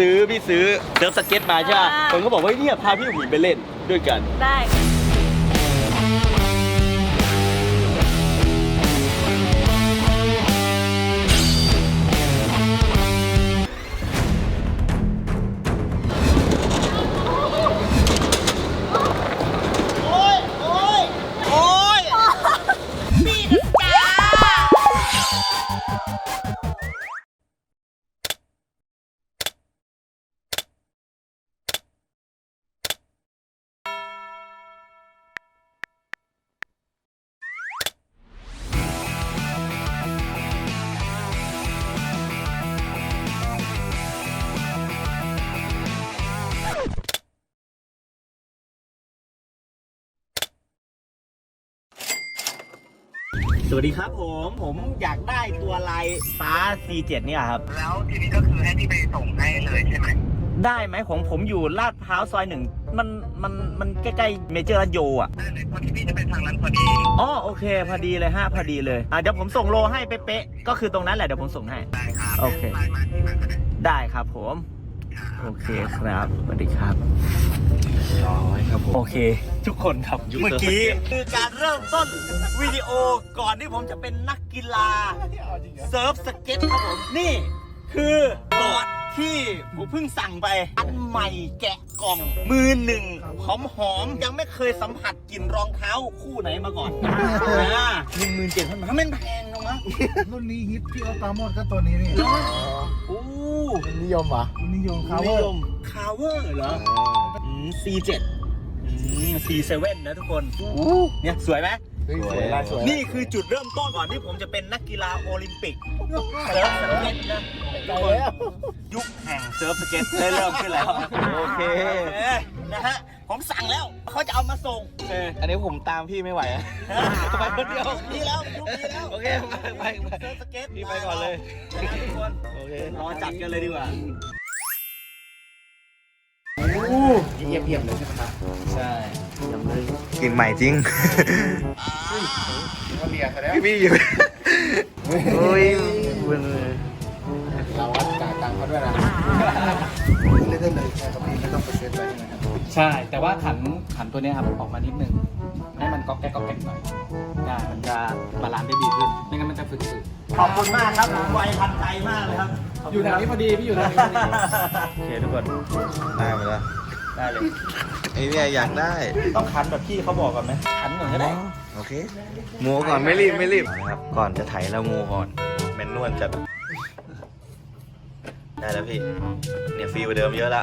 ซื้อพี่ซื้อเซิร์ฟสเก็ตมาใช่ป่ะอ่า คนก็บอกว่าเนี่ยพาพี่หมีไปเล่นด้วยกัน ได้ สวัสดีครับผม ผมอยากได้ตัวลายฟ้า C7 เนี่ยครับ แล้วทีนี้ก็คือให้พี่ไปส่งให้เลยใช่ไหม ได้ไหมของผมอยู่ลาดพร้าวซอยหนึ่ง มัน มัน มันใกล้ๆเมเจอร์รัชโยอะ ได้เลยพอที่พี่จะไปทางนั้นพอดี อ๋อโอเค พอดีเลยฮะพอดีเลย อะเดี๋ยวผมส่งโลให้เป๊ะๆก็คือตรงนั้นแหละเดี๋ยวผมส่งให้ ได้ครับโอเค ไลน์มาที่มาก็ได้ ได้ครับผม โอเคครับสวัสดีครับร้อยครับผมโอเค ทุกคนครับเมื่อกี้คือการเริ่มต้นวิดีโอก่อนที่ผมจะเป็นนักกีฬาเซิร์ฟสเก็ตครับผมนี่คือบอร์ด ที่ผมเพิ่งสั่งไป อันใหม่แกะกล่อง มือหนึ่งหอมหอมๆยังไม่เคยสัมผัสกลิ่นรองเท้าคู่ไหนมาก่อนหนึ่งหมื่นเจ็ดพันบาททำไมมันแพงจังวะรุ่นนี้ฮิตพี่เอาตามหมดก็ตัวนี้นี่โอ้นิยมเหรอนิยมคาเวอนิร์ยมคาเวอร์เหรออืม C7 อืม C7 นะทุกคนเนี่ยสวยไหม เฮ้ยสวยลายสวยนี่คือจุดเริ่มต้นก่อนที่ผมจะเป็นนักกีฬาโอลิมปิกเซิร์ฟสเก็ตนะทุกคนยุคแห่งเซิร์ฟสเก็ตได้เริ่มขึ้นแล้วโอเคนะฮะผมสั่งแล้วเขาจะเอามาส่งอันนี้ผมตามพี่ไม่ไหวอะไปคนเดียวนี่แล้วยุคนี้แล้วโอเคไปไปไปเซิร์ฟสเก็ตพี่ไปก่อนเลยนะฮะทุกคนโอเครอจัดกันเลยดีกว่าเยี่ยมเยี่ยมเลยใช่ไหมครับใช่กลินใหม่จริง เขาเรียกเขาแล้วพี่พี่อยู่โอ้ยมันเราวัดจ่ายตังค์เขาด้วยนะเล่นได้เลยใช่ครับพี่ไม่ต้องปร์เซ็นต์ไปใช่ไหมครับใช่ แต่ว่าขันขันตัวเนี้ยครับออกมานิดนึง ให้มันก๊อกแก๊กก๊อกแก๊กหน่อยได้มันจะบาลานซ์ได้ดีขึ้น ไม่งั้นมันจะฝืดขอบคุณมากครับผมไวทันใจมากเลยครับ อยู่แถวนี้พอดี พี่อยู่แถวนี้พอดีโอเคทุกคนได้หมาแล้ว ได้เลย ไอ้เนี่ยอยากได้ต้องคันแบบพี่เขาบอกก่อนไหมคันก่อนก็ได้ โอเคโมก่อนไม่รีบไม่รีบนะครับก่อนจะไถแล้วโมก่อนแมนนวลจัดได้แล้วพี่เนี่ยฟรีกว่าเดิมเยอะละ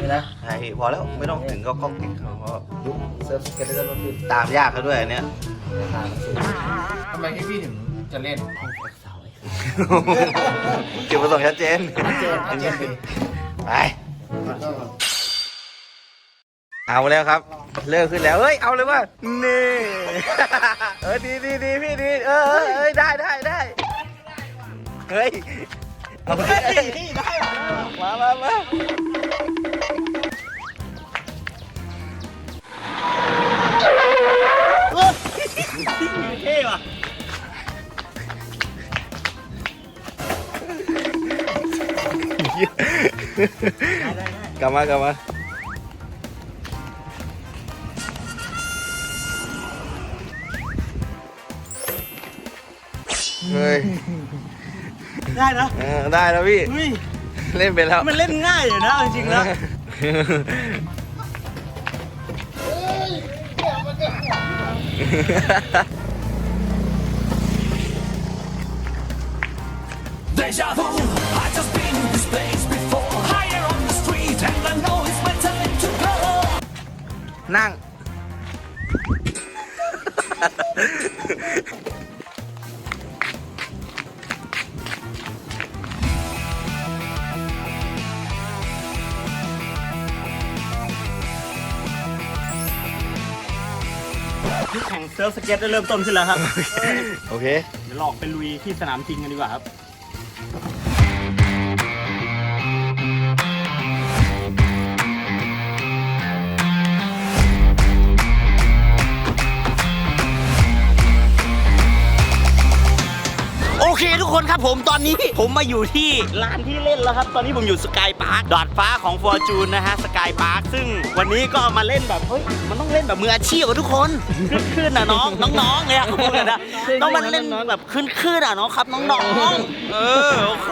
นี่นะใช่พี่พอแล้วไม่ต้องถึงก็ก้องเก่งเขาเพราะยุคเซิร์ฟสเก็ตได้แล้วพี่ตามยากเขาด้วยอันเนี้ยทำไมพี่พี่ถึงจะเล่นจุดประสงค์ชัดเจนชัดเจนชัดเจนพี่ไป เอาแล้วครับ เลิกขึ้นแล้วเฮ้ยเอาเลยว่านี่เออดีดีดีพี่ดีเออเออเอ้ยได้ได้ได้เฮ้ยเอาไปนี่ได้มามามาเท่ว่ะกลับมากลับมา เฮ้ยได้นะเออได้แล้วพี่ เฮ้ยเล่นไปแล้ว มันเล่นง่ายอยู่นะเอาจริงๆแล้ว Deja vu, I just been in this place before Higher on the street and I know it's my time to go นั่ง ยุคแข่งเซิร์ฟสเก็ตได้เริ่มต้นขึ้นแล้วครับ โอเค เดี๋ยวเราออกไปลุยที่สนามจริงกันดีกว่าครับ เคทุกคนคนครับผมตอนนี้ผมมาอยู่ที่ร้านที่เล่นแล้วครับ ตอนนี้ผมอยู่สกายพาร์คดอดฟ้าของฟอร์จูนนะฮะสกายพาร์คซึ่งวันนี้ก็มาเล่นแบบเฮ้ยมันต้องเล่นแบบมืออาชีพอะทุกคนขึ้นๆนะน้องน้องๆเลยอะเขาพูดกันนะต้องมาเล่นแบบขึ้นๆอะน้องครับน้องๆเออโอเค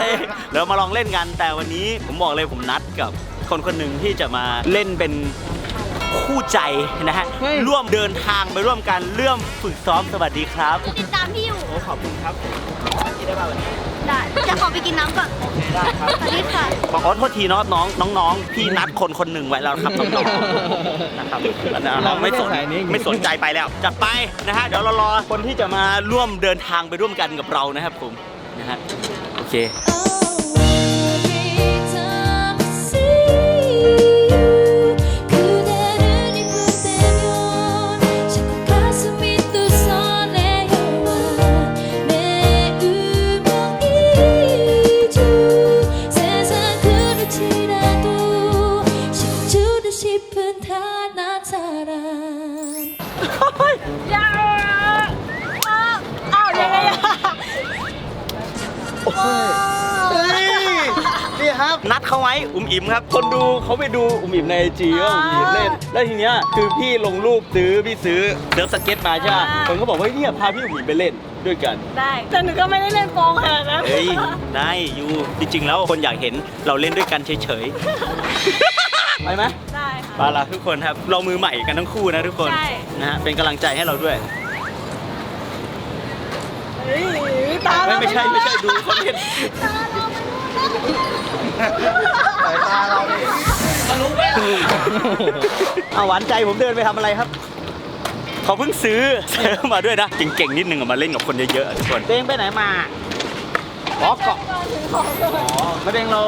เดี๋ยวมาลองเล่นกัน แต่วันนี้ผมบอกเลยผมนัดกับคนคนหนึ่งที่จะมาเล่นเป็น คู่ใจนะฮะ ร่วมเดินทางไปร่วมกันเรื่องฝึกซ้อมสวัสดีครับ ติดตามพี่อยู่ โอ้ขอบคุณครับที่ ได้มาวันนี้ได้จะขอไปกินน้ำก่อนได้ครับสวัสดีค่ะขอโทษทีเนาะน้องน้องๆพี่นัดคนคนหนึ่งไว้แล้วครับน้องๆนะครับเราไม่สนไม่สนใจไปแล้วจัดไปนะฮะเดี๋ยวเรารอคนที่จะมาร่วมเดินทางไปร่วมกันกับเรานะครับผมนะฮะโอเค เขาไว้อุ๋มอิ๋มครับ คนดูเขาไปดูอุ๋มอิ๋มในไอจีว่าอุ๋มอิ๋มเล่น แล้วทีเนี้ยคือพี่ลงรูปซื้อพี่ซื้อเดิร์ฟสเก็ตมาใช่ไหมคนก็บอกว่าเนี่ยพาพี่อุ๋มอิ๋มไปเล่นด้วยกัน ได้แต่หนูก็ไม่ได้เล่นโปองขนาดนั้นเฮ้ยได้อยู่จริงๆแล้วคนอยากเห็นเราเล่นด้วยกันเฉยๆไปไหมได้ค่ะไปละทุกคนครับเรามือใหม่กันทั้งคู่นะทุกคนใช่นะฮะเป็นกำลังใจให้เราด้วยเฮ้ยตาไม่เราไม่ใช่ไม่ใช่ดูเขาเล่น สายตาเราเนี่ยเอาหวานใจผมเดินไปทำอะไรครับเขาเพิ่งซื้อซื้อมาด้วยนะเก่งๆนิดนึงอะมาเล่นกับคนเยอะๆอะทุกคนเต้งไปไหนมาอ๋อเกาะอ๋อมาเด้งเรา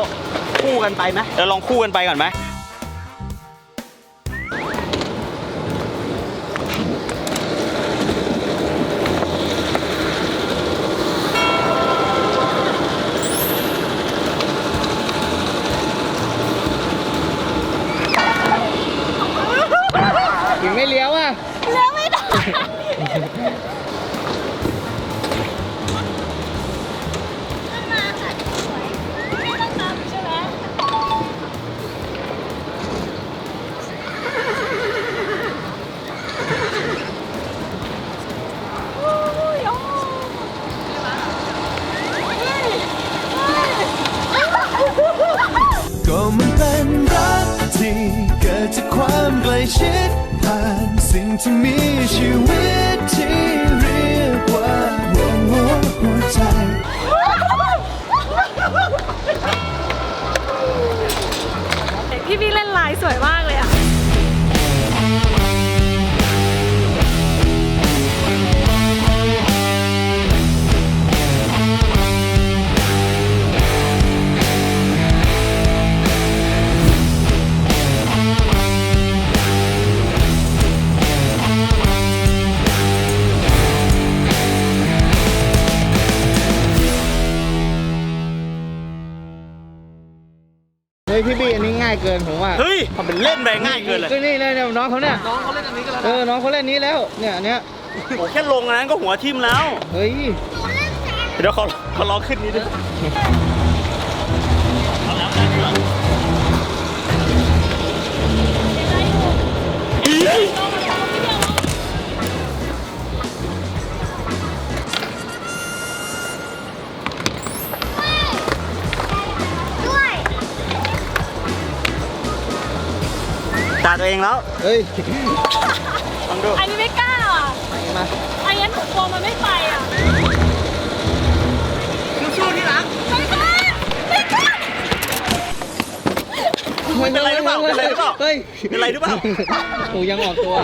คู่กันไปไหมเราลองคู่กันไปก่อนไหม ไม่เลี้ยวอะ เลี้ยวไม่ได้มาค่ะสวยไม่ต้องตามใช่ไหมก็มันเป็นรักที่เกิดจากความใกล้ชิดผ่าน สิ่งที่มีชีวิตที่เรียกว่าหัวหัวหัวใจพี่พี่เล่นลายสวยมากเลยอะ ฮ้ยพี่บี้อันนี้ง่ายเกินผมว่าเฮ้ยทำเป็นเล่นไปง่ายเกินเลยก็นี่เลยเนี่ยน้องเขาเนี่ยน้องเขาเล่นอันนี้กันแล้วเออน้องเขาเล่นนี้แล้วเนี่ยอันเนี้ยโอ้แค่ลงอันนั้นก็หัวทิ่มแล้วเฮ้ยเดี๋ยวเขาเขาลองขึ้นนี้ด้วยเอาแล้วได้แล้ว ตาตัวเองแล้ว เฮ้ยลองดู อันนี้ไม่กล้าอะมา อันนี้หนูกลัวมันไม่ไปอะสู้ๆที่รักไม่กล้าไม่กล้าเป็นไรหรือเปล่าเป็นไรหรือเปล่าเฮ้ยเป็นไรหรือเปล่าโอ้ยังออกตัว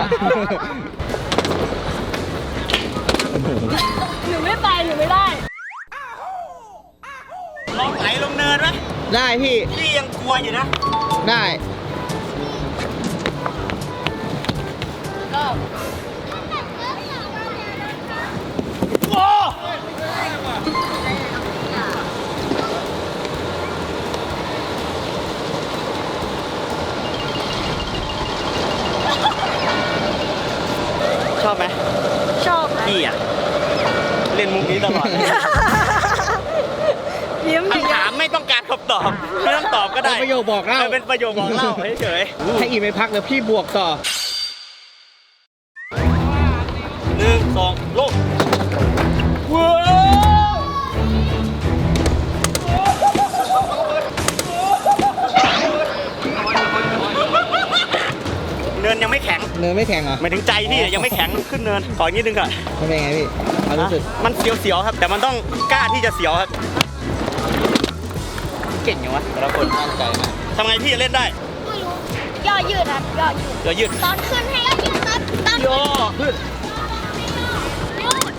หนูไม่ไปหนูไม่ได้ ลองไหลลงเนินไหมได้พี่ พี่ยังกลัวอยู่นะ ได้ ชอบไหมชอบค่ะพี่อะ เล่นมุกนี้ตลอดเลยคำตอบ ไม่ต้องตอบก็ได้เป็นประโยคบอกเล่าออเป็นประโยคบอกเล่าเฉยถ้าอีไม่พักเดี๋ยวพี่บวกต่อ สองลงว้าวเนินยังไม่แข็งเนินไม่แข็งเหรอหมายถึงใจพี่ยังไม่แข็งขึ้นเนินขออีกนิดนึงก่อนมันเป็นไงพี่ความรู้สึกมันเสียวๆครับ แต่มันต้องกล้าที่จะเสียวครับ เก่งอย่างวะแต่ละคนมั่นใจมากทำไงพี่จะเล่นได้ไม่รู้ย่อยืดครับย่อยืดเดี๋ยวยืดตอนขึ้นให้ย่อยืดครับตอนย่อขึ้น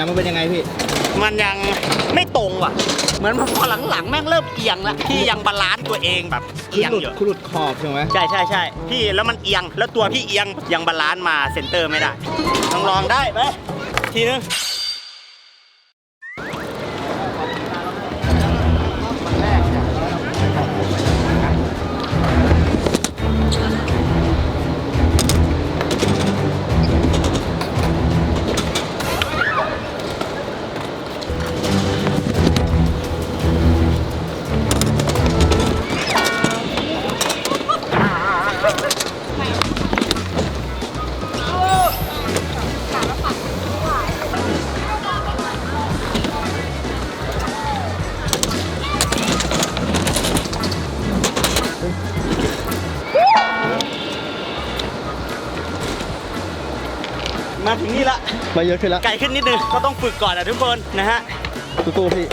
ทีหลังมันเป็นยังไงพี่ มันยังไม่ตรงว่ะ เหมือนพอหลังๆ แม่งเริ่มเอียงแล้วพี่ยังบาลานซ์ตัวเองแบบคือเอียงหลุดอยู่คือหลุดขอบใช่ไหมใช่ใช่ใช่พี่แล้วมันเอียง แล้วตัวพี่เอียงยังบาลานซ์มาเซนเตอร์ไม่ได้ลองลองได้ไหมทีนึง มาเยอะขึ้นแล้วไกลขึ้นนิดนึงก็ต้องฝึกก่อนนะทุกคนนะฮะตู้ๆพี่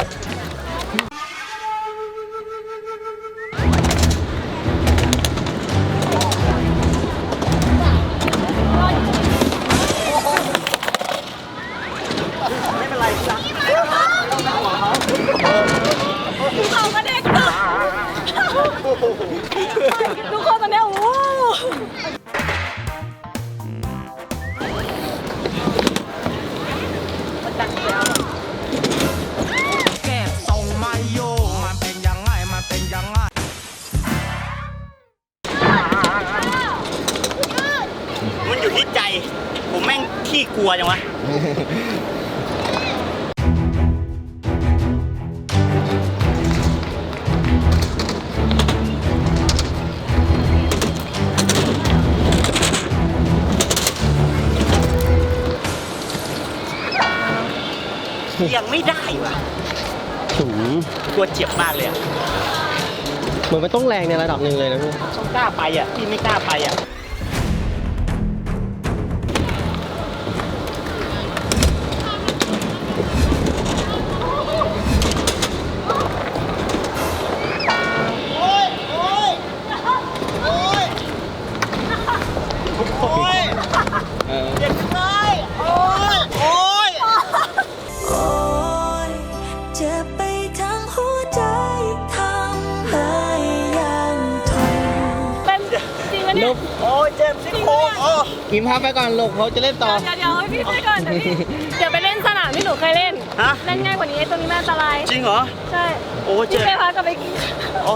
ลัวจังวะ ยังไม่ได้ว่ะถุงกลัวเจ็บมากเลยอะเหมือนมันต้องแรงในระดับหนึ่งเลยนะพี่ ต้องกล้าไปอะพี่ไม่กล้าไปอะ บซี่โครงโอ้กิมพาไปก่อนหลบเขาจะเล่นต่อ เดี๋ยวเดี๋ยวให้พี่ไปก่อนเดี๋ยวพี่เดี๋ยวไปเล่นสนามที่หนูเคยเล่นฮะ เล่นง่ายกว่านี้ไอ้ตรงนี้มันอันตราย จริงเหรอ ใช่โอ้เจ็พี่บไปพักกับไปกินโอ้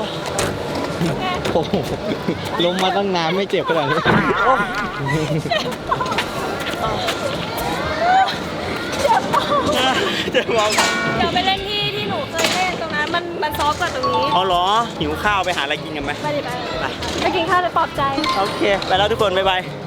แม่โอ้โหลงมาตั้งนานไม่เจ็บขนาดนี้เจ็บมากเจ็บมากเดี๋ยวไปเล่นที่ มันมันซอฟต์กว่าตรงนี้เอาเหรอหิวข้าวไปหาอะไรกินกันไหมไปดิไปไปไปกินข้าวเลยปลอบใจ โอเค ไปแล้วทุกคน บ๊ายบายบ